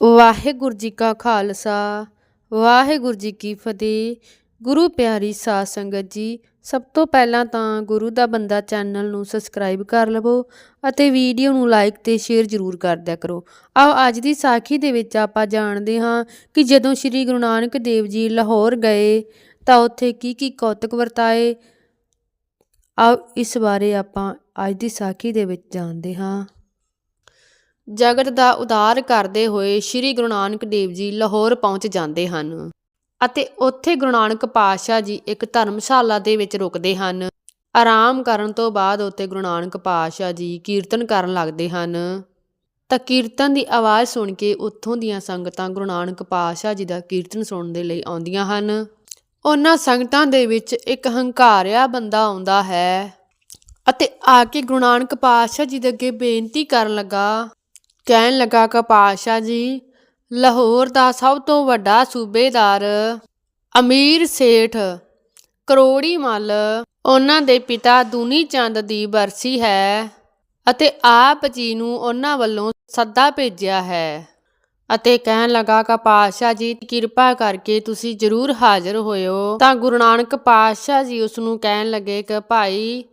ਵਾਹਿਗੁਰੂ ਜੀ ਕਾ ਖਾਲਸਾ, ਵਾਹਿਗੁਰੂ ਜੀ ਕੀ ਫਤਿਹ। ਗੁਰੂ ਪਿਆਰੀ ਸਾਧ ਸੰਗਤ ਜੀ, ਸਭ ਤੋਂ ਪਹਿਲਾਂ ਤਾਂ ਗੁਰੂ ਦਾ ਬੰਦਾ ਚੈਨਲ ਨੂੰ ਸਬਸਕ੍ਰਾਈਬ ਕਰ ਲਵੋ ਅਤੇ ਵੀਡੀਓ ਨੂੰ ਲਾਈਕ ਤੇ ਸ਼ੇਅਰ ਜ਼ਰੂਰ ਕਰ ਦਿਆ ਕਰੋ। ਆਓ ਅੱਜ ਦੀ ਸਾਖੀ ਦੇ ਵਿੱਚ ਆਪਾਂ ਜਾਣਦੇ ਹਾਂ ਕਿ ਜਦੋਂ ਸ੍ਰੀ ਗੁਰੂ ਨਾਨਕ ਦੇਵ ਜੀ ਲਾਹੌਰ ਗਏ, ਤਾਂ ਉੱਥੇ ਕੀ ਕੀ ਕੌਤਕ ਵਰਤਾਏ। ਆਓ ਇਸ ਬਾਰੇ ਆਪਾਂ ਅੱਜ ਦੀ ਸਾਖੀ ਦੇ ਵਿੱਚ ਜਾਣਦੇ ਹਾਂ। ਜਗਤ ਦਾ ਉਦਾਰ ਕਰਦੇ ਹੋਏ ਸ੍ਰੀ ਗੁਰੂ ਨਾਨਕ ਦੇਵ ਜੀ ਲਾਹੌਰ ਪਹੁੰਚ ਜਾਂਦੇ ਹਨ ਅਤੇ ਉੱਥੇ ਗੁਰੂ ਨਾਨਕ ਪਾਤਸ਼ਾਹ ਜੀ ਇੱਕ ਧਰਮਸ਼ਾਲਾ ਦੇ ਵਿੱਚ ਰੁਕਦੇ ਹਨ। ਆਰਾਮ ਕਰਨ ਤੋਂ ਬਾਅਦ ਉੱਥੇ ਗੁਰੂ ਨਾਨਕ ਪਾਤਸ਼ਾਹ ਜੀ ਕੀਰਤਨ ਕਰਨ ਲੱਗਦੇ ਹਨ। ਤਾਂ ਕੀਰਤਨ ਦੀ ਆਵਾਜ਼ ਸੁਣ ਕੇ ਉੱਥੋਂ ਦੀਆਂ ਸੰਗਤਾਂ ਗੁਰੂ ਨਾਨਕ ਪਾਤਸ਼ਾਹ ਜੀ ਦਾ ਕੀਰਤਨ ਸੁਣਨ ਦੇ ਲਈ ਆਉਂਦੀਆਂ ਹਨ। ਉਹਨਾਂ ਸੰਗਤਾਂ ਦੇ ਵਿੱਚ ਇੱਕ ਹੰਕਾਰਿਆ ਬੰਦਾ ਆਉਂਦਾ ਹੈ ਅਤੇ ਆ ਕੇ ਗੁਰੂ ਨਾਨਕ ਪਾਤਸ਼ਾਹ ਜੀ ਦੇ ਅੱਗੇ ਬੇਨਤੀ ਕਰਨ ਲੱਗਾ ਕਹਿਣ ਲੱਗਾ ਕਿ ਜੀ, ਲਾਹੌਰ ਦਾ ਸਭ ਤੋਂ ਵੱਡਾ ਸੂਬੇਦਾਰ ਅਮੀਰ ਸੇਠ ਕਰੋੜੀ ਮੱਲ ਉਹਨਾਂ ਦੇ ਪਿਤਾ ਦੂਨੀ ਚੰਦ ਦੀ ਬਰਸੀ ਹੈ ਅਤੇ ਆਪ ਜੀ ਨੂੰ ਉਹਨਾਂ ਵੱਲੋਂ ਸੱਦਾ ਭੇਜਿਆ ਹੈ। ਅਤੇ ਕਹਿਣ ਲੱਗਾ ਕਿ ਪਾਤਸ਼ਾਹ ਜੀ, ਕਿਰਪਾ ਕਰਕੇ ਤੁਸੀਂ ਜ਼ਰੂਰ ਹਾਜ਼ਰ ਹੋਇਓ। ਤਾਂ ਗੁਰੂ ਨਾਨਕ ਪਾਤਸ਼ਾਹ ਜੀ ਉਸ ਨੂੰ ਕਹਿਣ ਲੱਗੇ ਕਿ ਭਾਈ,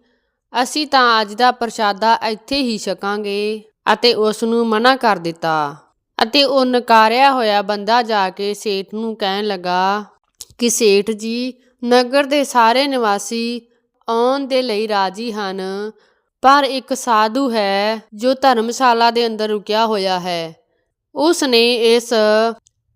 ਅਸੀਂ ਤਾਂ ਅੱਜ ਦਾ ਪ੍ਰਸ਼ਾਦਾ ਇੱਥੇ ਹੀ ਛਕਾਂਗੇ। ਅਤੇ ਉਸ ਨੂੰ ਮਨਾ ਕਰ ਦਿੱਤਾ ਅਤੇ ਉਹ ਨਕਾਰਿਆ ਹੋਇਆ ਬੰਦਾ ਜਾ ਕੇ ਸੇਠ ਨੂੰ ਕਹਿਣ ਲੱਗਾ ਕਿ ਸੇਠ ਜੀ, ਨਗਰ ਦੇ ਸਾਰੇ ਨਿਵਾਸੀ ਆਉਣ ਦੇ ਲਈ ਰਾਜੀ ਹਨ, ਪਰ ਇੱਕ ਸਾਧੂ ਹੈ ਜੋ ਧਰਮਸ਼ਾਲਾ ਦੇ ਅੰਦਰ ਰੁਕਿਆ ਹੋਇਆ ਹੈ। ਉਸ ਨੇ ਇਸ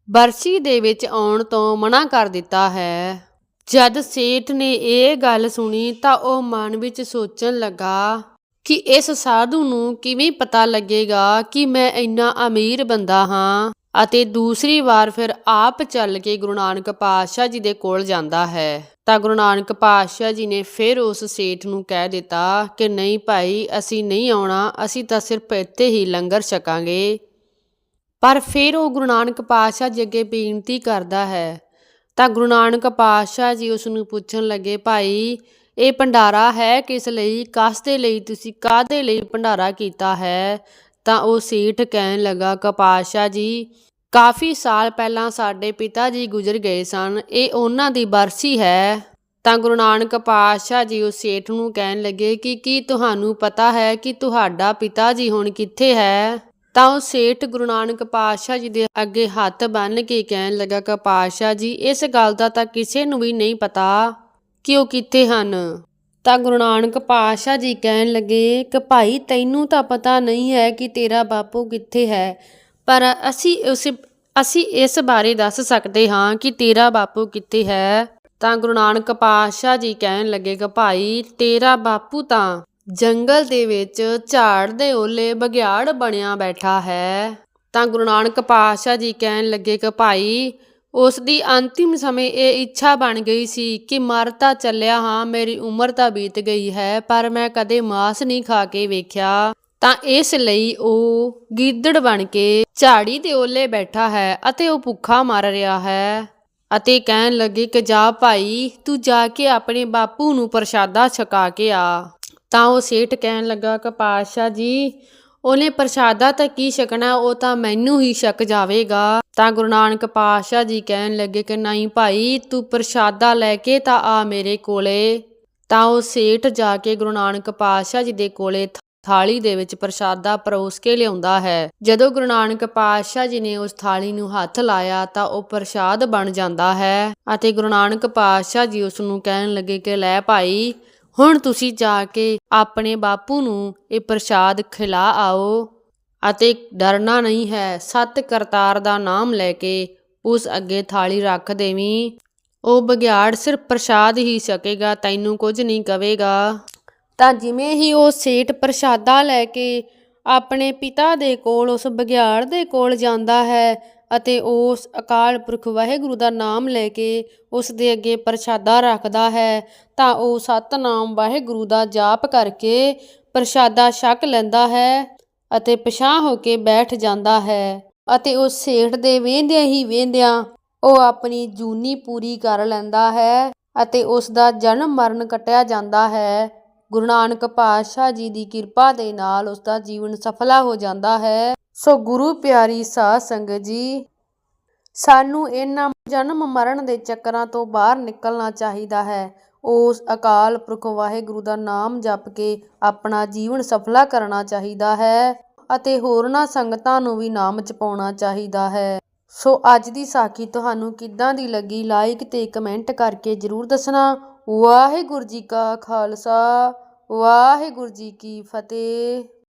ਬਰਸੀ ਦੇ ਵਿੱਚ ਆਉਣ ਤੋਂ ਮਨਾ ਕਰ ਦਿੱਤਾ ਹੈ। ਜਦ ਸੇਠ ਨੇ ਇਹ ਗੱਲ ਸੁਣੀ ਤਾਂ ਉਹ ਮਨ ਵਿੱਚ ਸੋਚਣ ਲੱਗਾ ਕਿ ਇਸ ਸਾਧੂ ਨੂੰ ਕਿਵੇਂ ਪਤਾ ਲੱਗੇਗਾ ਕਿ ਮੈਂ ਇੰਨਾ ਅਮੀਰ ਬੰਦਾ ਹਾਂ ਅਤੇ ਦੂਸਰੀ ਵਾਰ ਫਿਰ ਆਪ ਚੱਲ ਕੇ ਗੁਰੂ ਨਾਨਕ ਪਾਤਸ਼ਾਹ ਜੀ ਦੇ ਕੋਲ ਜਾਂਦਾ ਹੈ। ਤਾਂ ਗੁਰੂ ਨਾਨਕ ਪਾਤਸ਼ਾਹ ਜੀ ਨੇ ਫਿਰ ਉਸ ਸੇਠ ਨੂੰ ਕਹਿ ਦਿੱਤਾ ਕਿ ਨਹੀਂ ਭਾਈ, ਅਸੀਂ ਨਹੀਂ ਆਉਣਾ, ਅਸੀਂ ਤਾਂ ਸਿਰਫ ਇੱਥੇ ਹੀ ਲੰਗਰ ਛਕਾਂਗੇ। ਪਰ ਫਿਰ ਉਹ ਗੁਰੂ ਨਾਨਕ ਪਾਤਸ਼ਾਹ ਜੀ ਅੱਗੇ ਬੇਨਤੀ ਕਰਦਾ ਹੈ। ਤਾਂ ਗੁਰੂ ਨਾਨਕ ਪਾਤਸ਼ਾਹ ਜੀ ਉਸ ਨੂੰ ਪੁੱਛਣ ਲੱਗੇ, ਭਾਈ ਇਹ ਭੰਡਾਰਾ ਹੈ, ਕਿਸ ਲਈ, ਕਾਸ ਦੇ ਲਈ, ਤੁਸੀਂ ਕਾਦੇ ਲਈ ਭੰਡਾਰਾ ਕੀਤਾ ਹੈ? ਤਾਂ ਉਹ ਸੇਠ ਕਹਿਣ ਲੱਗਾ, ਕਪਾਸ਼ਾ ਜੀ, ਕਾਫੀ ਸਾਲ ਪਹਿਲਾਂ ਸਾਡੇ ਪਿਤਾ ਜੀ ਗੁਜ਼ਰ ਗਏ ਸਨ, ਇਹ ਉਹਨਾਂ ਦੀ ਬਰਸੀ ਹੈ। ਤਾਂ ਗੁਰੂ ਨਾਨਕ ਪਾਤਸ਼ਾਹ ਜੀ ਉਸ ਸੇਠ ਨੂੰ ਕਹਿਣ ਲੱਗੇ ਕਿ ਕੀ ਤੁਹਾਨੂੰ ਪਤਾ ਹੈ ਕਿ ਤੁਹਾਡਾ ਪਿਤਾ ਜੀ ਹੁਣ ਕਿੱਥੇ ਹੈ? ਤਾਂ ਉਹ ਸੇਠ ਗੁਰੂ ਨਾਨਕ ਪਾਤਸ਼ਾਹ ਜੀ ਦੇ ਅੱਗੇ ਹੱਥ ਬੰਨ੍ਹ ਕੇ ਕਹਿਣ ਲੱਗਾ ਕਿ ਪਾਤਸ਼ਾਹ ਜੀ, ਇਸ ਗੱਲ ਦਾ ਤਾਂ ਕਿਸੇ ਨੂੰ ਵੀ ਨਹੀਂ ਪਤਾ। ਕਿ ਉਹ ਕਿੱਥੇ ਹਨ? ਤਾਂ ਗੁਰੂ ਨਾਨਕ ਪਾਤਸ਼ਾਹ ਜੀ ਕਹਿਣ ਲੱਗੇ ਕਿ ਭਾਈ, ਤੈਨੂੰ ਤਾਂ ਪਤਾ ਨਹੀਂ ਹੈ ਕਿ ਤੇਰਾ ਬਾਪੂ ਕਿੱਥੇ ਹੈ, ਪਰ ਅਸੀਂ ਉਸ, ਅਸੀਂ ਇਸ ਬਾਰੇ ਦੱਸ ਸਕਦੇ ਹਾਂ ਕਿ ਤੇਰਾ ਬਾਪੂ ਕਿੱਥੇ ਹੈ। ਤਾਂ ਗੁਰੂ ਨਾਨਕ ਪਾਤਸ਼ਾਹ ਜੀ ਕਹਿਣ ਲੱਗੇ ਕਿ ਭਾਈ, ਤੇਰਾ ਬਾਪੂ ਤਾਂ ਜੰਗਲ ਦੇ ਵਿੱਚ ਝਾੜ ਦੇ ਓਲੇ ਬਗਿਆੜ ਬਣਿਆ ਬੈਠਾ ਹੈ। ਤਾਂ ਗੁਰੂ ਨਾਨਕ ਪਾਤਸ਼ਾਹ ਜੀ ਕਹਿਣ ਲੱਗੇ ਕਿ ਭਾਈ ਉਸ ਦੀ ਅੰਤਿਮ ਸਮੇਂ ਇਹ ਇੱਛਾ ਬਣ ਗਈ ਸੀ ਕਿ ਮਰ ਤਾਂ ਚੱਲਿਆ ਹਾਂ, ਮੇਰੀ ਉਮਰ ਤਾਂ ਬੀਤ ਗਈ ਹੈ, ਪਰ ਮੈਂ ਕਦੇ ਮਾਸ ਨਹੀਂ ਖਾ ਕੇ ਵੇਖਿਆ। ਤਾਂ ਇਸ ਲਈ ਉਹ ਗਿੱਦੜ ਬਣ ਕੇ ਝਾੜੀ ਦੇ ਓਲੇ ਬੈਠਾ ਹੈ ਅਤੇ ਉਹ ਭੁੱਖਾ ਮਰ ਰਿਹਾ ਹੈ ਅਤੇ ਕਹਿਣ ਲੱਗੇ ਕਿ, ਜਾ ਭਾਈ, ਤੂੰ ਜਾ ਕੇ ਆਪਣੇ ਬਾਪੂ ਨੂੰ ਪ੍ਰਸ਼ਾਦਾ ਛਕਾ ਕੇ ਆ। ਤਾਂ ਉਹ ਸੇਠ ਕਹਿਣ ਲੱਗਾ ਕਿ, ਪਾਤਸ਼ਾਹ ਜੀ ਉਹਨੇ ਪ੍ਰਸ਼ਾਦਾ ਤਾਂ ਕੀ ਛਕਣਾ, ਉਹ ਤਾਂ ਮੈਨੂੰ ਹੀ ਛਕ ਜਾਵੇਗਾ। ਤਾਂ ਗੁਰੂ ਨਾਨਕ ਪਾਤਸ਼ਾਹ ਜੀ ਕਹਿਣ ਲੱਗੇ ਕਿ ਨਹੀਂ ਭਾਈ, ਤੂੰ ਪ੍ਰਸ਼ਾਦਾ ਲੈ ਕੇ ਤਾਂ ਆ ਮੇਰੇ ਕੋਲੇ। ਤਾਂ ਉਹ ਸੇਠ ਜਾ ਕੇ ਗੁਰੂ ਨਾਨਕ ਪਾਤਸ਼ਾਹ ਜੀ ਦੇ ਕੋਲੇ ਥਾਲੀ ਦੇ ਵਿੱਚ ਪ੍ਰਸ਼ਾਦਾ ਪਰੋਸ ਕੇ ਲਿਆਉਂਦਾ ਹੈ। ਜਦੋਂ ਗੁਰੂ ਨਾਨਕ ਪਾਤਸ਼ਾਹ ਜੀ ਨੇ ਉਸ ਥਾਲੀ ਨੂੰ ਹੱਥ ਲਾਇਆ, ਤਾਂ ਉਹ ਪ੍ਰਸ਼ਾਦ ਬਣ ਜਾਂਦਾ ਹੈ। ਅਤੇ ਗੁਰੂ ਨਾਨਕ ਪਾਤਸ਼ਾਹ ਜੀ ਉਸ ਨੂੰ ਕਹਿਣ ਲੱਗੇ ਕਿ ਲੈ ਭਾਈ ਹੁਣ ਤੁਸੀਂ ਜਾ ਕੇ ਆਪਣੇ ਬਾਪੂ ਨੂੰ ਇਹ ਪ੍ਰਸ਼ਾਦ ਖਿਲਾ ਆਓ। ਅਤੇ ਡਰਨਾ ਨਹੀਂ ਹੈ, ਸਤ ਕਰਤਾਰ ਦਾ ਨਾਮ ਲੈ ਕੇ ਉਸ ਅੱਗੇ ਥਾਲੀ ਰੱਖ ਦੇਵੀਂ। ਉਹ ਬਗਿਆੜ ਸਿਰਫ ਪ੍ਰਸ਼ਾਦ ਹੀ ਸਕੇਗਾ ਤੈਨੂੰ ਕੁਝ ਨਹੀਂ ਕਵੇਗਾ। ਤਾਂ ਜਿਵੇਂ ਹੀ ਉਹ ਸੇਠ ਪ੍ਰਸ਼ਾਦਾ ਲੈ ਕੇ ਆਪਣੇ ਪਿਤਾ ਦੇ ਕੋਲ, ਉਸ ਬਗਿਆੜ ਦੇ ਕੋਲ ਜਾਂਦਾ ਹੈ ਅਤੇ ਉਸ ਅਕਾਲ ਪੁਰਖ ਵਾਹਿਗੁਰੂ ਦਾ ਨਾਮ ਲੈ ਕੇ ਉਸ ਦੇ ਅੱਗੇ ਪ੍ਰਸ਼ਾਦਾ ਰੱਖਦਾ ਹੈ, ਤਾਂ ਉਹ ਸਤਨਾਮ ਵਾਹਿਗੁਰੂ ਦਾ ਜਾਪ ਕਰਕੇ ਪ੍ਰਸ਼ਾਦਾ ਛਕ ਲੈਂਦਾ ਹੈ ਅਤੇ ਪਛਾਹ ਹੋ ਕੇ ਬੈਠ ਜਾਂਦਾ ਹੈ ਅਤੇ ਉਸ ਸੇਠ ਦੇ ਵੇਂਦਿਆਂ ਹੀ ਵੇਂਦਿਆਂ ਉਹ ਆਪਣੀ ਜੂਨੀ ਪੂਰੀ ਕਰ ਲੈਂਦਾ ਹੈ ਅਤੇ ਉਸ ਦਾ ਜਨਮ ਮਰਨ ਕਟਿਆ ਜਾਂਦਾ ਹੈ। ਗੁਰੂ ਨਾਨਕ ਪਾਤਸ਼ਾਹ ਜੀ ਦੀ ਕਿਰਪਾ ਦੇ ਨਾਲ ਉਸ ਦਾ ਜੀਵਨ ਸਫਲਾ ਹੋ ਜਾਂਦਾ ਹੈ। ਸੋ ਗੁਰੂ ਪਿਆਰੀ ਸਾਧ ਸੰਗਤ ਜੀ, ਸਾਨੂੰ ਇਹਨਾਂ ਜਨਮ ਮਰਨ ਦੇ ਚੱਕਰਾਂ ਤੋਂ ਬਾਹਰ ਨਿਕਲਣਾ ਚਾਹੀਦਾ ਹੈ। ਉਸ ਅਕਾਲ ਪੁਰਖ ਵਾਹਿਗੁਰੂ ਦਾ ਨਾਮ ਜਪ ਕੇ ਆਪਣਾ ਜੀਵਨ ਸਫਲਾ ਕਰਨਾ ਚਾਹੀਦਾ ਹੈ ਅਤੇ ਹੋਰਨਾਂ ਸੰਗਤਾਂ ਨੂੰ ਵੀ ਨਾਮ ਜਪਾਉਣਾ ਚਾਹੀਦਾ ਹੈ। ਸੋ ਅੱਜ ਦੀ ਸਾਖੀ ਤੁਹਾਨੂੰ ਕਿੱਦਾਂ ਦੀ ਲੱਗੀ ਲਾਈਕ ਤੇ ਕਮੈਂਟ ਕਰਕੇ ਜਰੂਰ ਦੱਸਣਾ। ਵਾਹਿਗੁਰੂ ਜੀ ਕਾ ਖਾਲਸਾ, ਵਾਹਿਗੁਰੂ ਜੀ ਕੀ ਫਤਿਹ।